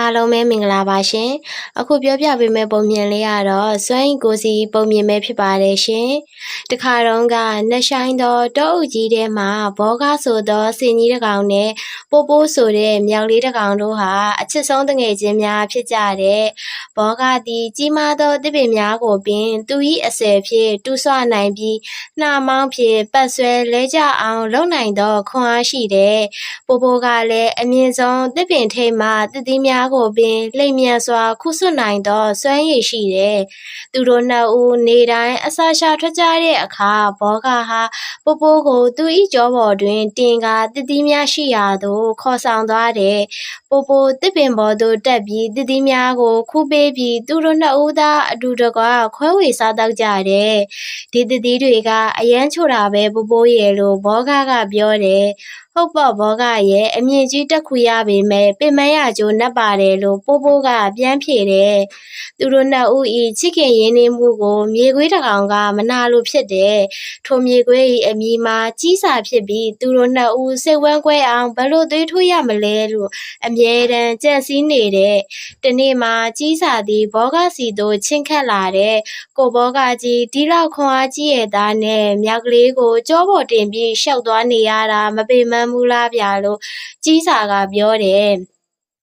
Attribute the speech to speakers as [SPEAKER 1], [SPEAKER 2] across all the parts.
[SPEAKER 1] အားလုံးပဲမင်္ဂလာပါရှင်အခုပြောပြပေးမယ့်ပုံမြင်လေးကတော့စွမ်းရင်ကိုစီပုံမြင်ပဲဖြစ်ပါတယ်ရှင်တခါတော့ကနှဆိုင်သောတောအုပ်ကြီးထဲမှာဘောကားဆိုသောစင်ကြီးတစ်ကောင်နဲ့ပိုးပိုးဆိုတဲ့မြောက်လေးတစ်ကောင်တို့ဟာအချစ်ဆုံးတငယ်ချင်းများဖြစ်ကြတဲ့ဘောကားသည်ကြီးမားသောတစ်ပင်များကိုပင်သူ၏အစယ်ဖြင့်တူးဆွနိုင်ပြီးနှာမောင်းဖြင့်ပတ်ဆွဲလဲကြအောင်လုပ်နိုင်သောခွန်အားရှိတဲ့ပိုးပိုးကလည်းအမြင့်ဆုံးတစ်ပင်ထိပ်မှတစ်သီးများကိုပင်လိမ်မြန်စွာ ခုဆွတ်နိုင်သောစွမ်းရည်ရှိတယ်။သူတို့နှစ်ဦးနေတိုင်းအစာရှာထွက်ကြတဲ့အခါဘောကဟာပိုးပိုးကိုသူ၏ကြောပေါ်တွင် တင်ကာတစ်သီးများရှိရာသို့ခေါ်ဆောင်သွားတယ်။ပိုးပိုးတစ်ပင်ပေါ်သို့တက်ပြီးတစ်သီးများကိုခူးပေးပြီးသူတို့နှစ်ဦးသာအတူတကွခွဲဝေစားတော့ကြတယ်။ဒီတစ်သီးတွေကအရန်ချိုတာပဲပိုးပိုးရဲ့လို့ဘောကကပြောတယ်။ဟုတ်ပေါ့ဘောကရဲ့အမြင့်ကြီးတက်ခွေရပေမဲ့ပင်မရကြိုးနှက်ပါတယ်လို့ပိုးပိုးကပြန်ဖြေတယ်။သူတို့နှစ်ဦးဤချစ်ခင်ရင်းနှီးမှုကိုမြေခွေးတစ်ကောင်ကမနာလို့ဖြစ်တယ်။ထိုမြေခွေးဤအမိမှာကြီးစာဖြစ်ပြီးသူတို့နှစ်ဦးစိတ်ဝမ်းကွဲအောင်ဘလို့သွေးထိုးရမလဲလို့အမြဲတမ်းကြံ့စည်နေတဲ့တနေ့မှာကြီးစာသည်ဘောကစီတို့ချင်းခတ်လာတဲ့ကိုဘောကကြီးဒီလောက်ခွန်အားကြီးရဲ့သားနဲ့မြောက်ကလေးကိုကြောပေါ်တင်ပြီးရှောက်သွားနေရတာမပေမန်းဘူးလားဗျာလို့ကြီးစာကပြောတယ်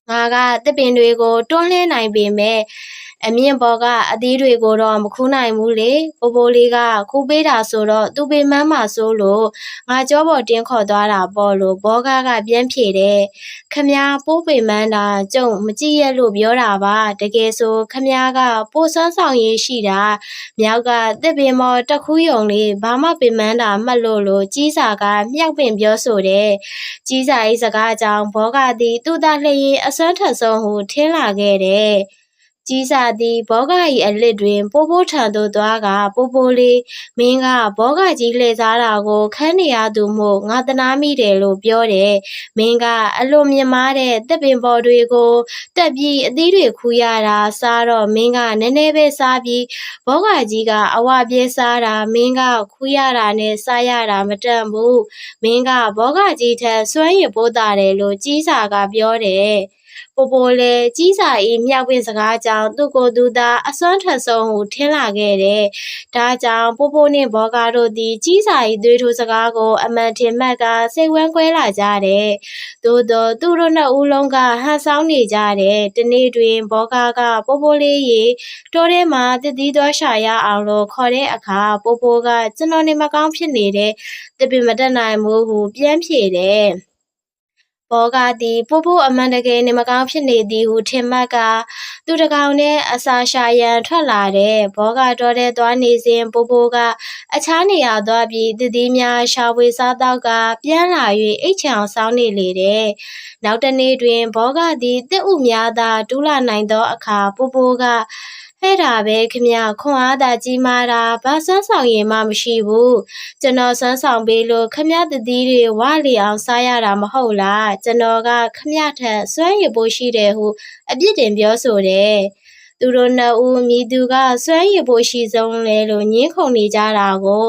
[SPEAKER 1] ငါကတစ်ပင်တွေကိုတွန်းလှဲနိုင်ပေမဲ့အမြင့်ပေါ်ကအသီးတွေကိုတော့မခူးနိုင်ဘူးလေပိုပိုလေးကခူးပေးတာဆိုတော့သူပေမန်းမှာဆိုလို့ငါကြောပေါ်တင်းခေါ်သွားတာပေါ့လို့ဘောကားကပြန်ဖြေတယ်ခမည်းပိုးပေမန်းတာကြုံမကြည့်ရလို့ပြောတာပါတကယ်ဆိုခမည်းကပိုဆွမ်းဆောင်ရေးရှိတာမြောက်ကတစ်ပင်မော်တခူးယုံလေးဘာမှပေမန်းတာမှတ်လို့လို့ကြီးစာကမြောက်ပင်ပြောဆိုတယ်ကြီးစာ၏စကားကြောင့်ဘောကသည်သူ့သားလျင်အစွမ်းထက်ဆုံးဟုထင်းလာခဲ့တယ် ကြီးစာသည်ဘောဂ၏အလစ်တွင် ပိုးပိုးထံသို့သွားကပိုးပိုးလေးမင်းကဘောဂကြီးလှည့်စားတာကိုခန်းနေရသူမို့ငါတနာမိတယ်လို့ပြောတယ်မင်းကအလွန်မြင်မာတဲ့တပ်ပင်ပေါ်တွေကိုတက်ပြီးအသီးတွေခူးရတာစားတော့မင်းကနည်းနည်းပဲစားပြီးဘောဂကြီးကအဝပြဲစားတာမင်းကခူးရတာနဲ့စားရတာမတန်ဘူးမင်းကဘောဂကြီးထက်စွမ်းရည်ပိုးတာတယ်လို့ကြီးစာကပြောတယ် ပိုပိုလည်းကြီးစာ၏မြောက်ပင်စကားကြောင့်သူ့ကိုယ်သူသာအစွမ်းထက်ဆုံးဟုထင်လာခဲ့တယ်။ဒါကြောင့်ပိုပိုနှင့်ဘောကာတို့သည်ကြီးစာ၏သွေးထိုးစကားကိုအမှန်ထင်မှတ်ကစိတ်ဝမ်းကွဲလာကြတယ်။သို့သောသူတို့နှစ်ဦးလုံးကဟန်ဆောင်နေကြတယ်။တနေ့တွင်ဘောကာကပိုပိုလေးရေတိုးထဲမှာတည်တည်သောရှာရအောင်လို့ခေါ်တဲ့အခါပိုပိုကကျွန်တော်နေမကောင်းဖြစ်နေတဲ့တပင်မတက်နိုင်ဘူးဟုပြန်ဖြေတယ်။ ဘောကသည်ပို့ဖို့အမှန်တကယ်နေမကောင်းဖြစ်နေသည်ဟုထင်မှတ်ကသူတကောင်နဲ့အစာရှာရန်ထွက်လာတဲ့ဘောကတော်တဲ့သွားနေစဉ်ပို့ဖို့ကအခြားနေရာသွားပြီးတည်တည်များရှာဝေစားတော့ကပြန်လာ၍အိတ်ချောင်ဆောင်းနေလေတဲ့နောက်တနေ့တွင်ဘောကသည်တစ်ဥများသာတူးလာနိုင်သောအခါပို့ဖို့က ဟဲ့တာပဲခမခွန်အားသာကြီးမားတာဘာဆွမ်းဆောင်ရင်မှမရှိဘူးကျွန်တော်ဆွမ်းဆောင်ပေးလို့ခမတတိတွေဝလီအောင်စားရတာမဟုတ်လားကျွန်တော်ကခမထက်စွမ်းရည်ဖို့ရှိတယ်ဟုအပြစ်တင်ပြောဆိုတယ်သူတို့နှစ်ဦးမိသူကစွမ်းရည်ဖို့ရှိဆုံးလဲလို့ညင်းခုန်နေကြတာကို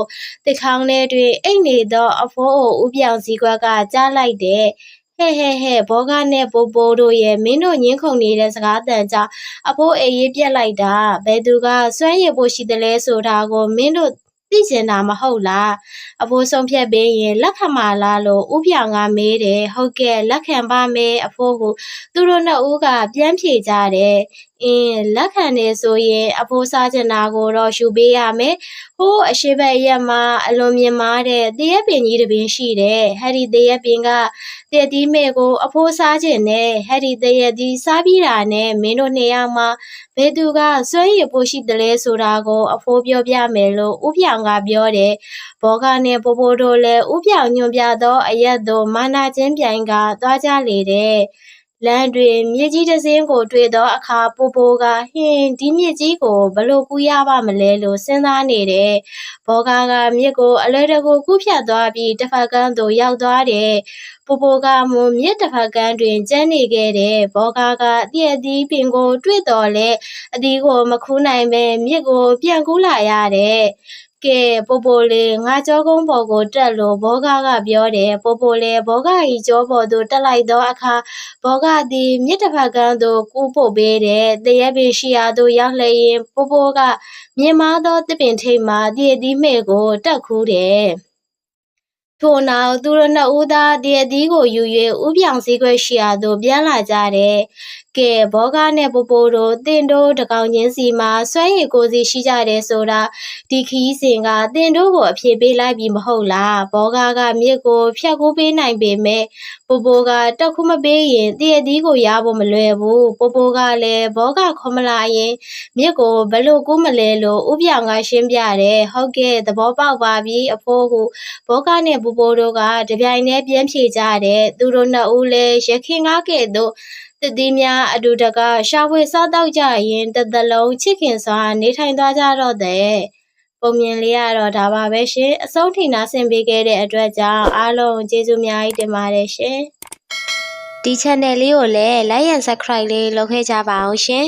[SPEAKER 1] တခေါင်းထဲတွင်အိတ်နေသောအဖိုးအိုဦးပြောင်စည်းကွက်ကကြားလိုက်တဲ့ ဟဲ့ဟဲ့ဟဲ့ဘောကနဲ့ပိုးပိုးတို့ရဲ့မင်းတို့ညင်းခုန်နေတဲ့စကားတန်ကြောင့်အဖိုးအေးရေးပြက်လိုက်တာဘယ်သူကစွမ်းရည်ဖို့ရှိတယ်လဲဆိုတာကိုမင်းတို့သိကျင်တာမဟုတ်လားအဖိုးဆုံးဖြတ်ပေးရင်လက်ခံမလားလို့ဥပြောင်ကမေးတယ်ဟုတ်ကဲ့လက်ခံပါမယ်အဖိုးကသူတို့နှစ်ဦးကပြန်ဖြေကြတယ်အင်းလက်ခံနေဆိုရင်အဖိုးစားချင်တာကိုတော့ရှူပေးရမယ်ဟိုးအရှိဘက်ရက်မှာအလွန်မြင်မာတဲ့တရက်ပင်ကြီးတစ်ပင်ရှိတယ်ဟဲ့ဒီတရက်ပင်ကတရက်တီးမဲ့ကိုအဖိုးစားချင်တယ်ဟဲ့ဒီတရက်တီးစားပြီးတာနဲ့မင်းတို့နှစ်ယောက်မှာဘယ်သူကစွမ်းရည်ပိုရှိတယ်လဲဆိုတာကိုအဖိုးပြောပြမယ်လို့ဥပြောင်ကပြောတယ်ဘောကနဲ့ပိုပိုတို့လည်းဥပြောင်ညွန်ပြသောအရက်တို့မာနာချင်းပြိုင်ကသွားကြလေတဲ့ လမ်းတွင်မြစ်ကြီးတစ်စင်းကို တွေ့သောအခါပိုပိုကဟင်းဒီမြစ်ကြီးကိုဘလို့ကူးရပါမလဲလို့စဉ်းစားနေတယ်။ဘောကာကမြစ်ကိုအလွယ်တကူကူးဖြတ်သွားပြီးတစ်ဖက်ကန်းသို့ရောက်သွားတယ်။ပိုပိုကမွန်မြစ်တစ်ဖက်ကန်းတွင်ကျန်းနေခဲ့တယ်။ဘောကာကအတိအသီးပင်ကို တွေ့တော်လဲအသီးကိုမခူးနိုင်ပဲမြစ်ကိုပြန်ကူးလာရတယ်။ ကဲပိုပိုလေးငါကြောကုန်းပေါ်ကိုတက်လို့ဘောဂကပြောတယ်ပိုပိုလေးဘောဂဤကြောပေါ်သို့တက်လိုက်သောအခါဘောဂသည်မြစ်တစ်ဖက်ကန်းသို့ကူးပို့ပေးတယ်တရက်ပင်ရှိရာသို့ရောက်လျင်ပိုပိုကမြင်မာသောတစ်ပင်ထိပ်မှတည့်ရသည်မှဲ့ကိုတက်ခူးတယ်ထို့နောက်သူတို့နှစ်ဦးသားတည့်ရသည်ကိုယူ၍ဥပြောင်စည်းခွဲရှိရာသို့ပြန်လာကြတယ် ကဲဘောဂနဲ့ပိုပိုတို့တင်တို့တကောင်ချင်းစီမှာစွမ်းရည်ကိုယ်စီရှိကြတယ်ဆိုတာဒီခီးစဉ်ကတင်တို့ကိုအဖြေပေးလိုက်ပြီမဟုတ်လားဘောဂကမြစ်ကိုဖြတ်ကူးပေးနိုင်ပေမဲ့ ပိုပိုကတက်ခုမပေးရင်တည့်ရသည်ကိုရဖို့မလွယ်ဘူးပိုပိုကလည်းဘောဂခေါ်မလာရင်မြစ်ကိုဘလို့ကူးမလဲလို့ဥပြောင်ကရှင်းပြတယ်ဟုတ်ကဲ့သဘောပေါက်ပါပြီအဖိုးဟုဘောဂနဲ့ပိုပိုတို့ကတပြိုင်တည်းပြန်ဖြေကြတယ်သူတို့နှစ်ဦးလည်းရခင်ကားကဲ့သို့တည်တည်များအတူတကရှာဖွေစားတော့ကြရင်တစ်သလုံးချစ်ခင်စွာနေထိုင်သွားကြတော့တဲ့ ပုံမြင်လေးရတော့ဒါပါပဲရှင်အဆုံးထိနာဆင်ပေးခဲ့တဲ့အတွက်ကြောင့်အားလုံးကျေးဇူးအများကြီးတင်ပါတယ်ရှင်ဒီ channel လေးကိုလည်း like and subscribe လေးလုပ်ခဲ့ကြပါအောင်ရှင်